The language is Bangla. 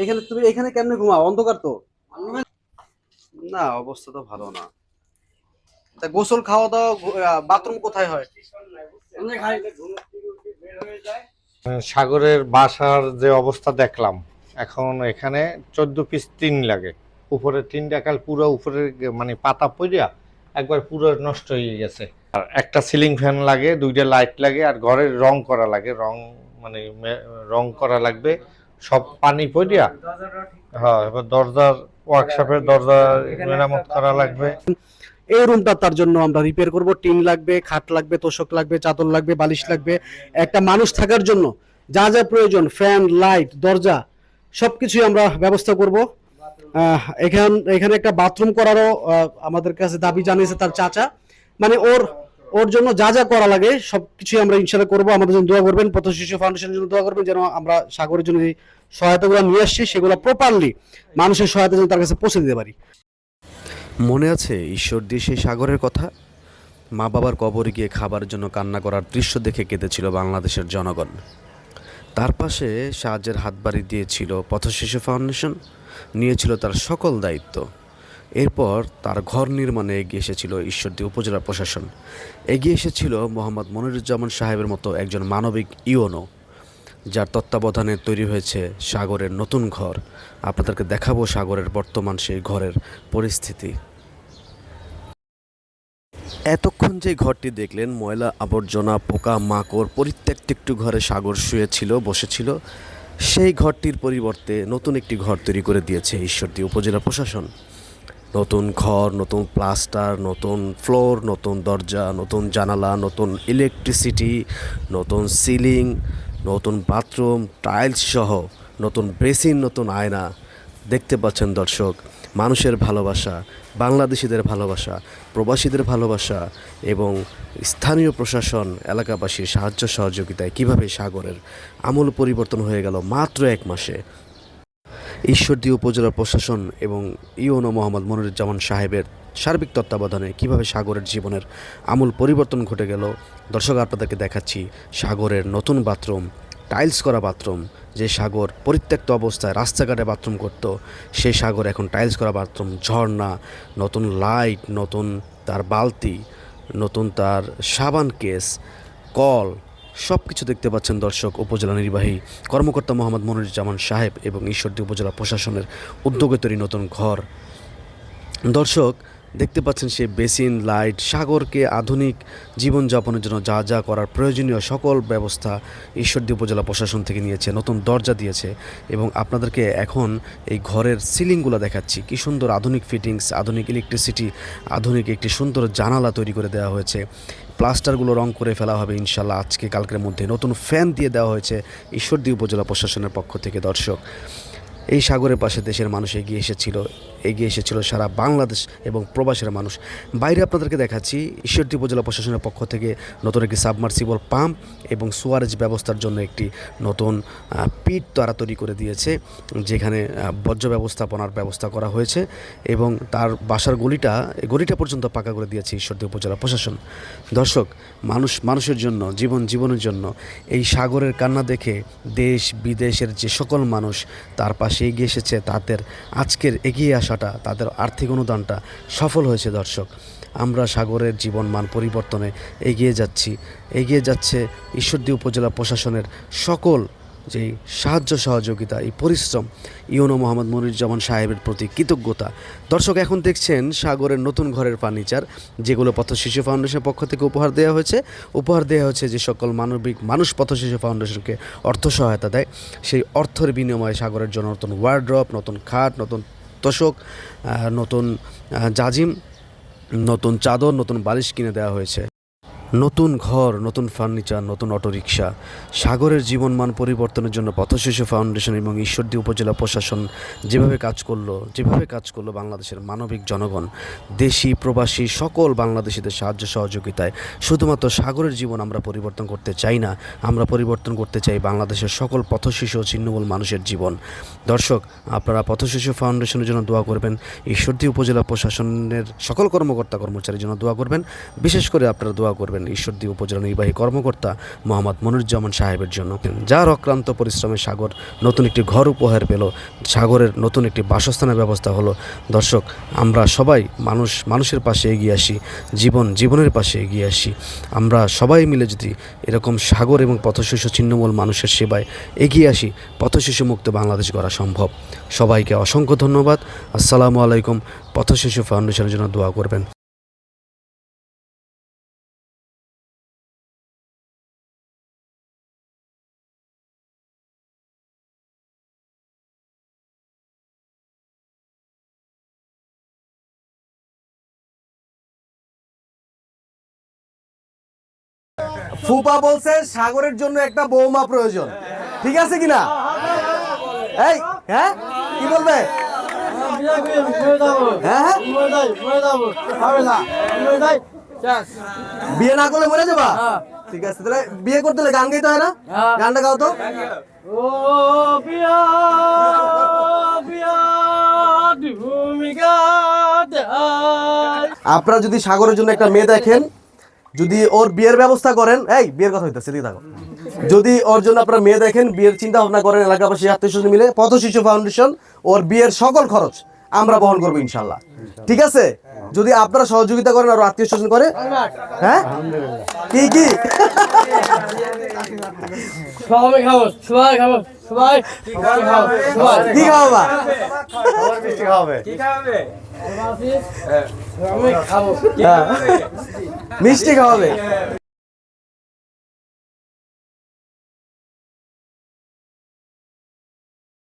এখানে তুমি এখানে কেমনে ঘুমাও? অন্ধকার তো। না অবস্থা তো ভালো না। তা গোসল খাওয়া দাওয়া বাথরুম কোথায় হয়? সাগরের বাসার যে অবস্থা দেখলাম এখন এখানে চোদ্দ পিস টিন লাগে। উপরে টিন ডাকাল পুরো উপরে মানে পাতা পড়িয়া একবার পুরো নষ্ট হয়ে গেছে। আর একটা সিলিং ফ্যান লাগে, দুইটা লাইট লাগে, আর ঘরের রং করা লাগে। রং মানে রং করা লাগবে, সব পানি পড়িয়া হ্যাঁ এবার দরজার ওয়ার্কশপের দরজা মেরামত করা লাগবে। এই রুমটা তার জন্য আমরা রিপেয়ার করব। টিন লাগবে, খাট লাগবে, তোষক লাগবে, চাদর লাগবে, বালিশ লাগবে। একটা মানুষ থাকার জন্য যা যা প্রয়োজন ফ্যান লাইট দরজা, সবকিছুই আমরা ব্যবস্থা করব। এখান এখানে একটা বাথরুম করারও আমাদের কাছে দাবি জানিয়েছে তার চাচা। মানে ওর ওর জন্য যা যা করা লাগে, সবকিছুই আমরা ইনশাল্লাহ করব। আমাদের জন্য দোয়া করবেন পথ শিশু ফাউন্ডেশনের জন্য দোয়া করবেন, যেন আমরা সাগরের জন্য যে সহায়তাগুলো নিয়ে আসছি, সেগুলো প্রপারলি মানুষের সহায়তা যেন তার কাছে পৌঁছে দিতে পারি। মনে আছে ঈশ্বর দিয়ে সেই সাগরের কথা? মা বাবার কবরে গিয়ে খাবার জন্য কান্না করার দৃশ্য দেখে কেঁদেছিল বাংলাদেশের জনগণ। তার পাশে সাহায্যের হাত বাড়ি দিয়েছিল পথশিশু ফাউন্ডেশন, নিয়েছিল তার সকল দায়িত্ব। এরপর তার ঘর নির্মাণে এগিয়ে এসেছিল ঈশ্বরদী উপজেলা প্রশাসন। এগিয়ে এসেছিল মোহাম্মদ মনিরুজ্জামান সাহেবের মতো একজন মানবিক ইওনো যার তত্ত্বাবধানে তৈরি হয়েছে সাগরের নতুন ঘর। আপনাদেরকে দেখাবো সাগরের বর্তমান সেই ঘরের পরিস্থিতি। এতক্ষণ যে ঘরটি দেখলেন, ময়লা আবর্জনা, পোকা, মাকড়, পরিত্যক্ত একটু ঘরে সাগর শুয়েছিল, বসেছিল। সেই ঘরটির পরিবর্তে নতুন একটি ঘর তৈরি করে দিয়েছে ঈশ্বরদী উপজেলা প্রশাসন। নতুন ঘর, নতুন প্লাস্টার নতুন ফ্লোর নতুন দরজা, নতুন জানালা, নতুন ইলেকট্রিসিটি নতুন সিলিং নতুন বাথরুম টাইলস সহ নতুন বেসিন নতুন আয়না। দেখতে পাচ্ছেন দর্শক, মানুষের ভালোবাসা, বাংলাদেশিদের ভালোবাসা, প্রবাসীদের ভালোবাসা এবং স্থানীয় প্রশাসন, এলাকাবাসীর সাহায্য সহযোগিতায় কীভাবে সাগরের আমূল পরিবর্তন হয়ে গেল মাত্র এক মাসে? ঈশ্বরদী উপজেলা প্রশাসন এবং ইওনো মোহাম্মদ মনিরুজ্জামান সাহেবের সার্বিক তত্ত্বাবধানে কীভাবে সাগরের জীবনের আমূল পরিবর্তন ঘটে গেল, দর্শক, আপনাদেরকে দেখাচ্ছি সাগরের নতুন বাথরুম, টাইলস করা বাথরুম, যে সাগর পরিত্যক্ত অবস্থায় রাস্তাঘাটে বাথরুম করত, সেই সাগর এখন টাইলস করা বাথরুম, ঝর্ণা, নতুন লাইট, নতুন তার বালতি, নতুন তার সাবান কেস, কল সব কিছু দেখতে পাচ্ছেন দর্শক, উপজেলা নির্বাহী কর্মকর্তা মোহাম্মদ মনিরুজ্জামান সাহেব এবং ঈশ্বরদী উপজেলা প্রশাসনের উদ্যোগে তৈরি নতুন ঘর। দর্শক দেখতে পাচ্ছেন সে বেসিন লাইট সাগরকে আধুনিক জীবনযাপনের জন্য যা যা করার প্রয়োজনীয় সকল ব্যবস্থা ঈশ্বরদী উপজেলা প্রশাসন থেকে নিয়েছে, নতুন দরজা দিয়েছে এবং আপনাদেরকে এখন এই ঘরের সিলিংগুলো দেখাচ্ছি। কি সুন্দর আধুনিক ফিটিংস, আধুনিক ইলেকট্রিসিটি আধুনিক একটি সুন্দর জানালা তৈরি করে দেওয়া হয়েছে। প্লাস্টারগুলো রং করে ফেলা হবে ইনশাল্লাহ আজকে কালকের মধ্যে। নতুন ফ্যান দিয়ে দেওয়া হয়েছে ঈশ্বরদী উপজেলা প্রশাসনের পক্ষ থেকে দর্শক। এই সাগরের পাশে দেশের মানুষ এগিয়ে এসেছিল এগিয়ে এসেছিল সারা বাংলাদেশ এবং প্রবাসের মানুষ। বাইরে আপনাদেরকে দেখাচ্ছি, ঈশ্বরদী উপজেলা প্রশাসনের পক্ষ থেকে নতুন একটি সাবমার্সিবল পাম্প এবং সুয়ারেজ ব্যবস্থার জন্য একটি নতুন পিট তারা তৈরি করে দিয়েছে, যেখানে বর্জ্য ব্যবস্থাপনার ব্যবস্থা করা হয়েছে এবং তার বাসার গলিটা গলিটা পর্যন্ত পাকা করে দিয়েছে ঈশ্বরদী উপজেলা প্রশাসন। দর্শক, মানুষ, মানুষের জন্য, জীবন জীবনের জন্য এই সাগরের কান্না দেখে দেশ, বিদেশের যে সকল মানুষ, তার পাশে এগিয়ে এসেছে, তাদের আজকের এগিয়ে আসাটা, তাদের আর্থিক অনুদানটা সফল হয়েছে দর্শক। আমরা সাগরের জীবন মান পরিবর্তনে এগিয়ে যাচ্ছি। এগিয়ে যাচ্ছে ঈশ্বরদী উপজেলা প্রশাসনের সকল যে সাহায্য সহযোগিতা, এই পরিশ্রম ইউনো মোহাম্মদ মনিরুজ্জামান সাহেবের প্রতি কৃতজ্ঞতা। দর্শক, এখন দেখছেন সাগরের নতুন ঘরের ফার্নিচার, যেগুলো পথ শিশু ফাউন্ডেশনের পক্ষ থেকে উপহার দেওয়া হয়েছে। উপহার দেওয়া হয়েছে যে সকল মানবিক মানুষ পথ শিশু ফাউন্ডেশনকে অর্থ সহায়তা দেয়। সেই অর্থের বিনিময়ে সাগরের জন্য নতুন ওয়ার্ড্রপ নতুন খাট, নতুন তোষক নতুন জাজিম, নতুন চাদর, নতুন বালিশ কিনে দেওয়া হয়েছে। নতুন ঘর, নতুন ফার্নিচার, নতুন অটোরিকশা, সাগরের জীবনমান পরিবর্তনের জন্য পথশিশু ফাউন্ডেশন এবং ঈশ্বরদী উপজেলা প্রশাসন যেভাবে কাজ করল, যেভাবে কাজ করল বাংলাদেশের মানবিক জনগণ, দেশি, প্রবাসী, সকল বাংলাদেশিদের সাহায্য সহযোগিতায়। শুধুমাত্র সাগরের জীবন আমরা পরিবর্তন করতে চাই না, আমরা পরিবর্তন করতে চাই বাংলাদেশের সকল পথশিশু ও ছিন্নমূল মানুষের জীবন। দর্শক, আপনারা পথশিশু ফাউন্ডেশনের জন্য দোয়া করবেন, ঈশ্বরদী উপজেলা প্রশাসনের সকল কর্মকর্তা কর্মচারীর জন্য দোয়া করবেন, বিশেষ করে আপনারা দোয়া করবেন করবেন ঈশ্বরদী উপজেলা নির্বাহী কর্মকর্তা মোহাম্মদ মনিরুজ্জামান সাহেবের জন্য। যার অক্লান্ত পরিশ্রমে সাগর নতুন একটি ঘর উপহার পেল, সাগরের নতুন একটি বাসস্থানের ব্যবস্থা হলো। দর্শক, আমরা সবাই মানুষ, মানুষের পাশে এগিয়ে আসি, জীবন জীবনের পাশে এগিয়ে আসি। আমরা সবাই মিলে যদি এরকম সাগর এবং পথশিশু ছিন্নমূল মানুষের সেবায় এগিয়ে আসি, পথশিশু মুক্ত বাংলাদেশ গড়া সম্ভব। সবাইকে অসংখ্য ধন্যবাদ। আসসালামু আলাইকুম। পথশিশু ফাউন্ডেশনের জন্য দোয়া করবেন। ফুপা বলছে সাগরের জন্য একটা বৌমা প্রয়োজন ঠিক আছে কিনা এই হ্যাঁ কি বলবে হ্যাঁ হ্যাঁ বিয়ে না করলে মরে যাবা ঠিক আছে তাহলে বিয়ে করতে হলে গান গাইতে হয় না গানটা গাও তো ও বিয়া আপনারা যদি সাগরের জন্য একটা মেয়ে দেখেন যদি ওর বিয়ের ব্যবস্থা করেন এই বিয়ের কথা হইতেছে এদিকে থাকো। যদি ওর জন্য আপনারা মেয়ে দেখেন বিয়ের চিন্তা ভাবনা করেন এলাকাবাসী আত্মীয় স্বজন মিলে পথ শিশু ফাউন্ডেশন ওর বিয়ের সকল খরচ আমরা বহন করব ইনশাল্লাহ। ঠিক আছে? যদি আপনারা সহযোগিতা করেন আর আত্মীয় স্বজন করে হ্যাঁ? কি কি? সবাই খাব সবাই খাব সবাই সবাই খাব। সবাই কি খাওয়াবা হ্যাঁ। মিষ্টি খাওয়াবে।